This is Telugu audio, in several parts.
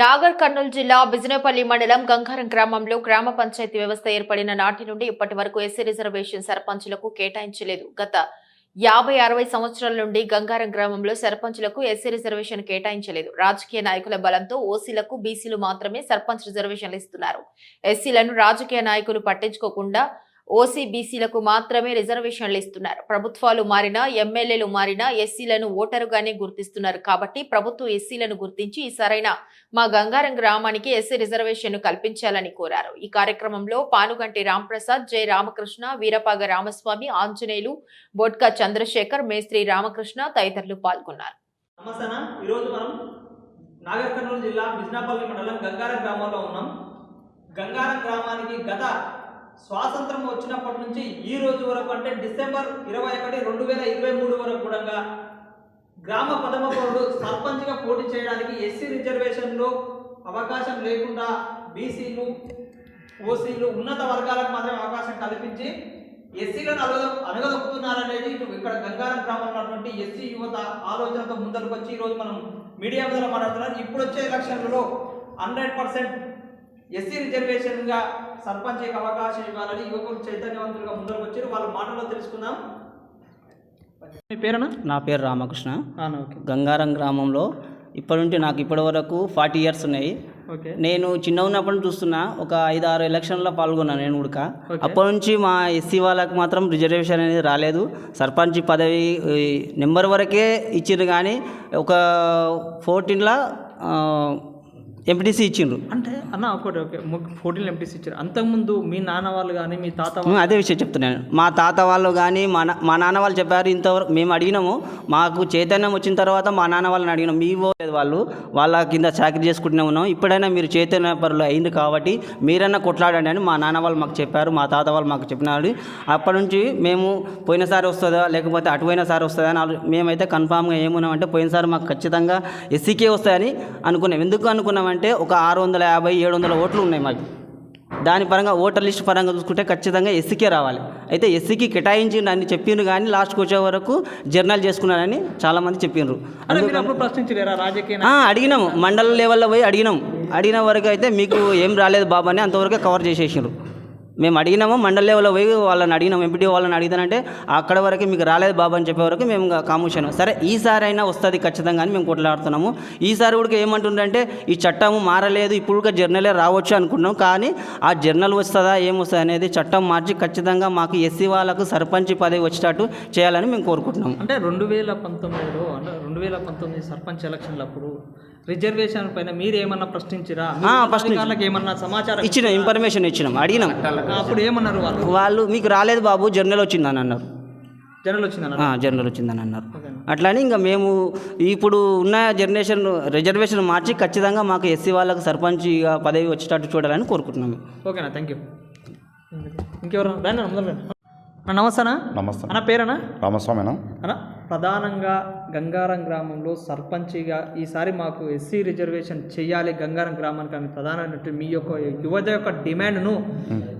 నాగర్ కర్నూలు జిల్లా బిజినపల్లి మండలం గంగారం గ్రామంలో గ్రామ పంచాయతీ వ్యవస్థ ఏర్పడిన నాటి నుండి ఇప్పటి వరకు ఎస్సీ రిజర్వేషన్ సర్పంచులకు కేటాయించలేదు. గత యాభై అరవై సంవత్సరాల నుండి గంగారం గ్రామంలో సర్పంచులకు ఎస్సీ రిజర్వేషన్ కేటాయించలేదు. రాజకీయ నాయకుల బలంతో ఓసీలకు బీసీలు మాత్రమే సర్పంచ్ రిజర్వేషన్లు ఇస్తున్నారు. ఎస్సీలను రాజకీయ నాయకులు పట్టించుకోకుండా ఓసీ బీసీలకు మాత్రమే రిజర్వేషన్లు ఇస్తున్నారు. ప్రభుత్వాలు మారినా ఎమ్మెల్యేలు మారినా ఎస్సీలను ఓటరుగానే గుర్తిస్తున్నారు. కాబట్టి ప్రభుత్వం ఎస్సీలను గుర్తించి ఈసారైన సరైన మా గంగారం గ్రామానికి ఎస్సీ రిజర్వేషన్ కల్పించాలని కోరారు. ఈ కార్యక్రమంలో పానుగంటి రాంప్రసాద్ జై రామకృష్ణ వీరపాగ రామస్వామి ఆంజనేయులు బొట్క చంద్రశేఖర్ మేస్త్రి రామకృష్ణ తదితరులు పాల్గొన్నారు. ఈరోజు మనం నాగర్ కర్నూలు జిల్లా బిజ్నాపల్లి మండలం గంగారం గ్రామంలో ఉన్నాం. గంగారం గ్రామానికి గత స్వాతంత్రం వచ్చినప్పటి నుంచి ఈ రోజు వరకు అంటే డిసెంబర్ ఇరవై ఒకటి రెండు వేల ఇరవై మూడు వరకు కూడా గ్రామ పదమ పౌరుడు సర్పంచ్గా పోటీ చేయడానికి ఎస్సీ రిజర్వేషన్లో అవకాశం లేకుండా బీసీలు ఓసీలు ఉన్నత వర్గాలకు మాత్రమే అవకాశం కల్పించి ఎస్సీలను అలగ అనగదొక్కుతున్నారనేది ఇటు ఇక్కడ గంగారం గ్రామంలో ఉన్నటువంటి ఎస్సీ యువత ఆలోచనతో ముందరకు వచ్చి ఈరోజు మనం మీడియా ద్వారా మాట్లాడుతున్నారు. ఇప్పుడు వచ్చే ఎలక్షన్లలో హండ్రెడ్ పర్సెంట్ ఎస్సీ రిజర్వేషన్గా సర్పంచ్కి అవకాశం ఇవ్వాలని యువకులు చైతన్యవంతులుగా ముందరకు వచ్చారు వాళ్ళ మాటల్లో తెలుసుకుందాం. మీ పేరేనా నా పేరు రామకృష్ణ. ఓకే. గంగారం గ్రామంలో ఇప్పటి నుండి నాకు ఇప్పటి వరకు ఫార్టీ ఇయర్స్ ఉన్నాయి. ఓకే. నేను చిన్న ఉన్నప్పటి నుంచి చూస్తున్నా ఒక ఐదు ఆరు ఎలక్షన్లో పాల్గొన్నాను నేను కూడా. Okay. అప్పటి నుంచి మా ఎస్సీ వాళ్ళకి మాత్రం రిజర్వేషన్ అనేది రాలేదు. సర్పంచ్ పదవి నెంబర్ వరకే ఇచ్చిండ్రు కానీ ఒక ఫోర్టీన్లో ఎంపీటీసీ ఇచ్చిండ్రు. అంటే అన్న ఒకటి ఓకే. ఫోర్టీన్ ఎంపీస్ ఇచ్చారు. అంతకుముందు మీ నాన్న వాళ్ళు కానీ మీ తాత అదే విషయం చెప్తున్నాను మా తాత వాళ్ళు కానీ మా మా నాన్న వాళ్ళు చెప్పారు ఇంతవరకు మేము అడిగినాము. మాకు చైతన్యం వచ్చిన తర్వాత మా నాన్న వాళ్ళని అడిగినాం మీ లేదు వాళ్ళు. వాళ్ళ కింద చాకరీ చేసుకుంటూనే ఉన్నాం. ఇప్పుడైనా మీరు చైతన్య పరులు అయింది కాబట్టి మీరన్నా కొట్లాడండి అని మా నాన్న వాళ్ళు మాకు చెప్పారు మా తాత వాళ్ళు మాకు చెప్పినారు. అప్పటి నుంచి మేము పోయినసారి వస్తుందా లేకపోతే అటు పోయినసారి వస్తుందా అని మేమైతే కన్ఫామ్గా ఏమున్నామంటే పోయినసారి మాకు ఖచ్చితంగా ఎస్సీకే వస్తాయని అనుకున్నాం. ఎందుకు అనుకున్నామంటే ఒక ఆరు వందల యాభై ఏడు వందల ఓట్లు ఉన్నాయి మాకు. దాని పరంగా ఓటర్ లిస్ట్ పరంగా చూసుకుంటే ఖచ్చితంగా ఎస్సీకే రావాలి. అయితే ఎస్సీకి కేటాయించిండు అని చెప్పిండ్రు కానీ లాస్ట్కి వచ్చే వరకు జర్నల్ చేసుకున్నారని చాలామంది చెప్పిండ్రు అంటే అడిగినాము. మండల లెవెల్లో పోయి అడిగినాం అడిగిన వరకు అయితే మీకు ఏం రాలేదు బాబు అని అంతవరకే కవర్ చేసేసారు మేము అడిగినాము మండల లెవెల్లో పోయి వాళ్ళని అడిగినాం ఎంపీటీ వాళ్ళని అడిగితేనంటే అక్కడ వరకు మీకు రాలేదు బాబు అని చెప్పే వరకు మేము కాముషాను. సరే ఈసారి అయినా వస్తుంది ఖచ్చితంగా అని మేము కొట్లాడుతున్నాము. ఈసారి కూడా ఏమంటుండంటే ఈ చట్టము మారలేదు ఇప్పుడు కూడా జర్నలే రావచ్చు అనుకున్నాం కానీ ఆ జర్నల్ వస్తుందా ఏమొస్తుంది అనేది చట్టం మార్చి ఖచ్చితంగా మాకు ఎస్సీ వాళ్ళకు సర్పంచ్ పదవి వచ్చేటట్టు చేయాలని మేము కోరుకుంటున్నాం. అంటే రెండు వేల పంతొమ్మిదిలో అంటే రెండు వేల పంతొమ్మిది సర్పంచ్ ఎలక్షన్లప్పుడు రిజర్వేషన్ పైన మీరు ఏమన్నా ప్రశ్నించిరా. అధికారులకు ఏమన్నా సమాచారం ఇచ్చిన ఇన్ఫర్మేషన్ ఇచ్చినాం అడిగినాం. అప్పుడు ఏమన్నారు వాళ్ళు? వాళ్ళు మీకు రాలేదు బాబు జర్నల్ వచ్చిందని అన్నారు. జనరల్ వచ్చిందన్న ఆ, జర్నల్ వచ్చిందని అన్నారు. అట్లానే ఇంకా మేము ఇప్పుడు ఉన్న జనరేషన్ రిజర్వేషన్ మార్చి ఖచ్చితంగా మాకు ఎస్సీ వాళ్ళకు సర్పంచ్ పదవి వచ్చేటట్టు చూడాలని కోరుకుంటున్నాము ఓకేనా థ్యాంక్ యూ ఇంకెవరు? నమస్తేనా? నమస్తే. అన్న పేరేనా? రామస్వామినా? అన్న ప్రధానంగా గంగారం గ్రామంలో సర్పంచిగా ఈసారి మాకు ఎస్సీ రిజర్వేషన్ చేయాలి గంగారం గ్రామానికి అని ప్రధానమైనటువంటి మీ యొక్క యువత యొక్క డిమాండ్ను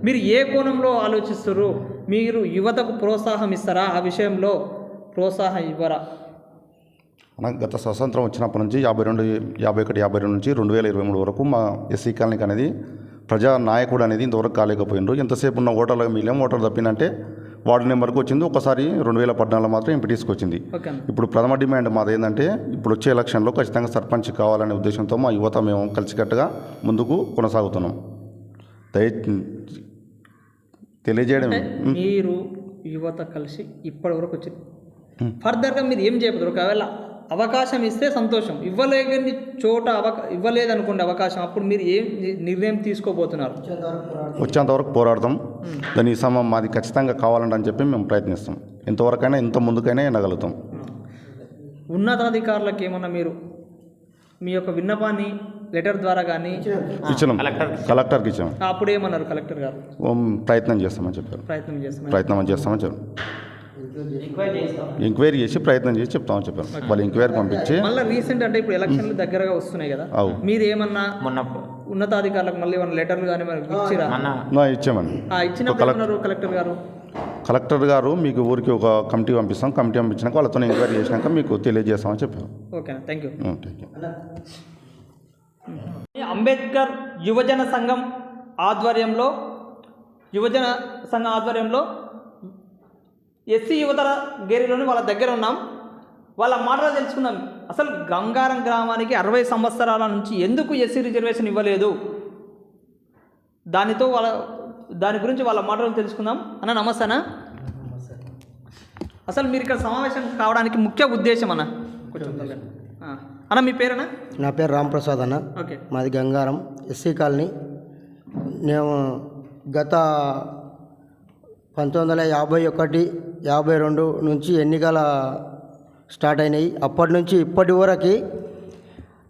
మీరు ఏ కోణంలో ఆలోచిస్తారు మీరు యువతకు ప్రోత్సాహం ఇస్తారా? ఆ విషయంలో ప్రోత్సాహం ఇవ్వరా? మన గత స్వతంత్రం వచ్చినప్పటి నుంచి యాభై రెండు యాభై ఒకటి యాభై రెండు నుంచి రెండు వేల ఇరవై మూడు వరకు మా ఎస్సీ కాలనీకి అనేది ప్రజా నాయకుడు అనేది ఇంతవరకు కాలేకపోయిండ్రు. ఎంతసేపు ఉన్న ఓటర్లకు మిగిలిన ఓటర్ తప్పినంటే వార్డు నెంబర్కి వచ్చింది. ఒకసారి రెండు వేల పద్నాలుగులో మాత్రం ఎంపీటీస్కి వచ్చింది. ఇప్పుడు ప్రథమ డిమాండ్ మాది ఏంటంటే ఇప్పుడు వచ్చే ఎలక్షన్లో ఖచ్చితంగా సర్పంచ్ కావాలనే ఉద్దేశంతో మా యువత మేము కలిసికట్టుగా ముందుకు కొనసాగుతున్నాం. దయ తెలియజేయడం మీరు యువత కలిసి ఇప్పటి వరకు వచ్చి ఫర్దర్గా మీరు ఏం చేయబోతారు ఒకవేళ అవకాశం ఇస్తే సంతోషం. ఇవ్వలేని చోట అవకా ఇవ్వలేదనుకోండి అవకాశం అప్పుడు మీరు ఏం నిర్ణయం తీసుకోబోతున్నారు? వచ్చేంత వరకు పోరాడతాం. దాని ఈ సమయం మాది ఖచ్చితంగా కావాలండి అని చెప్పి మేము ప్రయత్నిస్తాం. ఎంతవరకైనా ఎంత ముందుకైనా ఎనగలుగుతాం. ఉన్నతాధికారులకు ఏమన్నా మీరు మీ యొక్క విన్నపాన్ని లెటర్ ద్వారా కానీ ఇచ్చినాం. కలెక్టర్కి ఇచ్చాం అప్పుడు ఏమన్నారు కలెక్టర్ గారు? ఓం ప్రయత్నం చేస్తామని చెప్పారు. ప్రయత్నం చేస్తాం ప్రయత్నం చేస్తామని చెప్పారు. ఎంక్వైరీ చేసి ప్రయత్నం చేసి చెప్తామని చెప్పారు వాళ్ళు ఎంక్వైరీ పంపించి మళ్ళీ రీసెంట్ అంటే ఇప్పుడు ఎలక్షన్లు దగ్గరగా వస్తున్నాయి కదా. అవు. మీరు ఏమన్నా ఉన్నతాధికారులకు మళ్ళీ ఏమన్నా లెటర్లు కానీ ఇచ్చిరా? ఇచ్చామండి. ఇచ్చినప్పుడు ఏమన్నారు కలెక్టర్ గారు? కలెక్టర్ గారు మీకు ఊరికి ఒక కమిటీ పంపిస్తాం. కమిటీ పంపించినాక వాళ్ళతో ఎంక్వైరీ చేసినాక మీకు తెలియజేస్తామని చెప్పారు ఓకేనా థ్యాంక్ యూ. అంబేద్కర్ యువజన సంఘం ఆధ్వర్యంలో యువజన సంఘం ఆధ్వర్యంలో ఎస్సీ యువతర గేరిలోని వాళ్ళ దగ్గర ఉన్నాం. వాళ్ళ మాటలు తెలుసుకుందాం. అసలు గంగారం గ్రామానికి అరవై సంవత్సరాల నుంచి ఎందుకు ఎస్సీ రిజర్వేషన్ ఇవ్వలేదు? దానితో వాళ్ళ దాని గురించి వాళ్ళ మాటలు తెలుసుకుందాం. అన్న నమస్తేనా అసలు మీరు ఇక్కడ సమావేశం కావడానికి ముఖ్య ఉద్దేశం అన్న? కొంచెం. అన్న మీ పేరేనా నా పేరు రాంప్రసాద్ అన్న. ఓకే. మాది గంగారం. SC colony. నేను గత పంతొమ్మిది వందల యాభై ఒకటి యాభై రెండు నుంచి ఎన్నికల స్టార్ట్ అయినాయి. అప్పటి నుంచి ఇప్పటి వరకు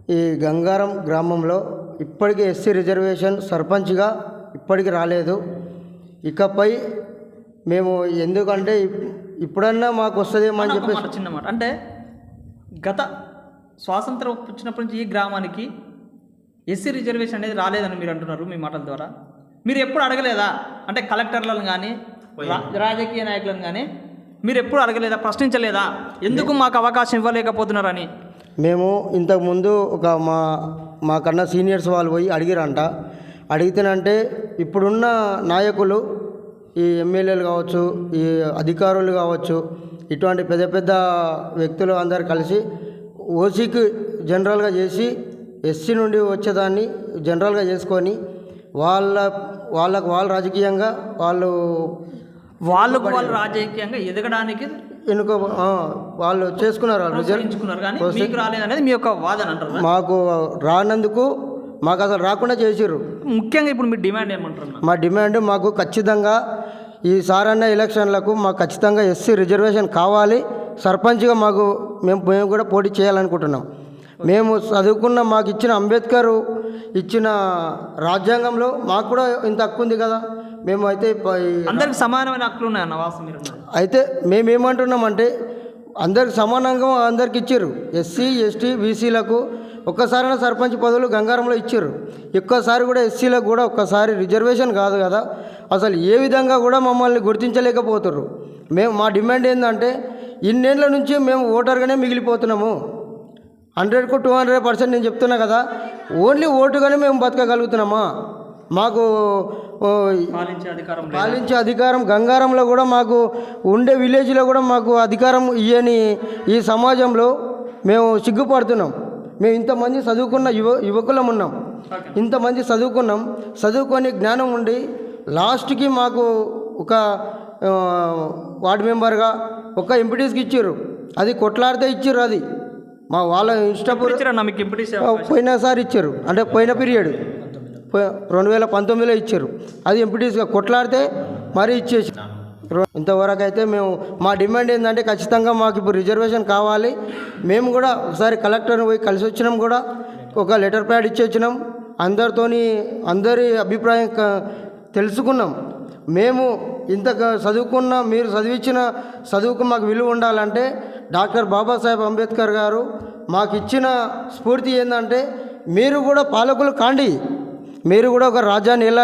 ఈ గంగారం గ్రామంలో ఇప్పటికీ ఎస్సీ రిజర్వేషన్ సర్పంచ్గా ఇప్పటికి రాలేదు. ఇకపై మేము ఎందుకంటే ఇప్- ఇప్పుడన్నా మాకు వస్తుందేమో అని చెప్పేసి మాట చిన్న మాట. అంటే గత స్వాతంత్రం వచ్చినప్పటి నుంచి ఈ గ్రామానికి ఎస్సీ రిజర్వేషన్ అనేది రాలేదని మీరు అంటున్నారు మీ మాటల ద్వారా. మీరు ఎప్పుడు అడగలేదా? అంటే కలెక్టర్లను కానీ రాజకీయ నాయకులను కానీ మీరు ఎప్పుడు అడగలేదా? ప్రశ్నించలేదా? ఎందుకు మాకు అవకాశం ఇవ్వలేకపోతున్నారని? మేము ఇంతకుముందు ఒక మా మాకన్నా సీనియర్స్ వాళ్ళు పోయి అడిగిరంట. అడిగితేనంటే ఇప్పుడున్న నాయకులు ఈ ఎమ్మెల్యేలు కావచ్చు ఈ అధికారులు కావచ్చు ఇటువంటి పెద్ద పెద్ద వ్యక్తులు అందరు కలిసి ఓసీకి జనరల్గా చేసి ఎస్సీ నుండి వచ్చేదాన్ని జనరల్గా చేసుకొని వాళ్ళ వాళ్ళకు వాళ్ళు రాజకీయంగా వాళ్ళు వాళ్ళకు వాళ్ళు రాజకీయంగా ఎదగడానికి ఎన్నుకో ఆ, వాళ్ళు చేసుకున్నారు వాళ్ళు కానీ మీకు రాలేదనేది మీ యొక్క వాదన అంటారు మాకు రానందుకు మాకు అసలు రాకుండా చేసిర్రు. ముఖ్యంగా ఇప్పుడు మీ డిమాండ్ ఏమంటారు మా డిమాండ్ మాకు ఖచ్చితంగా ఈ సారన్న ఎలక్షన్లకు మాకు ఖచ్చితంగా ఎస్సీ రిజర్వేషన్ కావాలి. సర్పంచ్గా మాకు మేము మేము కూడా పోటీ చేయాలనుకుంటున్నాం. మేము చదువుకున్న మాకు ఇచ్చిన అంబేద్కర్ ఇచ్చిన రాజ్యాంగంలో మాకు కూడా ఇంత హక్కు ఉంది కదా. మేము అయితే అందరికి సమానమైన హక్కులు ఉన్నాయన్న వాసం మీరు అన్నది. అయితే మేమేమంటున్నామంటే అందరికి సమానంగా అందరికి ఇచ్చారు ఎస్సీ ఎస్టీ బీసీలకు ఒక్కసారైనా సర్పంచ్ పదవులు గంగారంలో ఇచ్చారు ఒక్కసారి కూడా ఎస్సీలకు కూడా ఒక్కసారి రిజర్వేషన్ కాదు కదా. అసలు ఏ విధంగా కూడా మమ్మల్ని గుర్తించలేకపోతుర్రు. మేము మా డిమాండ్ ఏంటంటే ఇన్నేళ్ళ నుంచి మేము ఓటర్గానే మిగిలిపోతున్నాము. హండ్రెడ్కు టూ హండ్రెడ్ పర్సెంట్ నేను చెప్తున్నా కదా ఓన్లీ ఓటుగానే మేము బతకగలుగుతున్నామా? మాకు పాలించే అధికారం గంగారంలో కూడా మాకు ఉండే విలేజ్లో కూడా మాకు అధికారం ఇయ్యని ఈ సమాజంలో మేము సిగ్గుపడుతున్నాం. మేము ఇంతమంది చదువుకున్న యువ యువకులం ఉన్నాం. ఇంతమంది చదువుకున్నాం. చదువుకొని జ్ఞానం ఉండి లాస్ట్కి మాకు ఒక వార్డు మెంబర్గా ఒక ఎంపీటీస్కి ఇచ్చారు అది కొట్లాడితే ఇచ్చారు అది. మా వాళ్ళ ఇష్టపూర్ ఇచ్చారన్న మీకు ఎంపీటీసీ పోయినసారి ఇచ్చారు అంటే పోయిన పీరియడ్. రెండు వేల పంతొమ్మిదిలో ఇచ్చారు. అది ఎంపీటీస్గా కొట్లాడితే మరీ ఇచ్చేసి ఇంతవరకు అయితే మేము మా డిమాండ్ ఏంటంటే ఖచ్చితంగా మాకు ఇప్పుడు రిజర్వేషన్ కావాలి. మేము కూడా ఒకసారి కలెక్టర్ని పోయి కలిసి వచ్చినాం కూడా. ఒక లెటర్ ప్యాడ్ ఇచ్చి వచ్చినాం. అందరితోని అందరి అభిప్రాయం క- తెలుసుకున్నాం. మేము ఇంత చదువుకున్న మీరు చదివించిన చదువుకు మాకు విలువ ఉండాలంటే డాక్టర్ బాబాసాహెబ్ అంబేద్కర్ గారు మాకు ఇచ్చిన స్ఫూర్తి ఏంటంటే మీరు కూడా పాలకులు కాండి. మీరు కూడా ఒక రాజ్యాన్ని ఎలా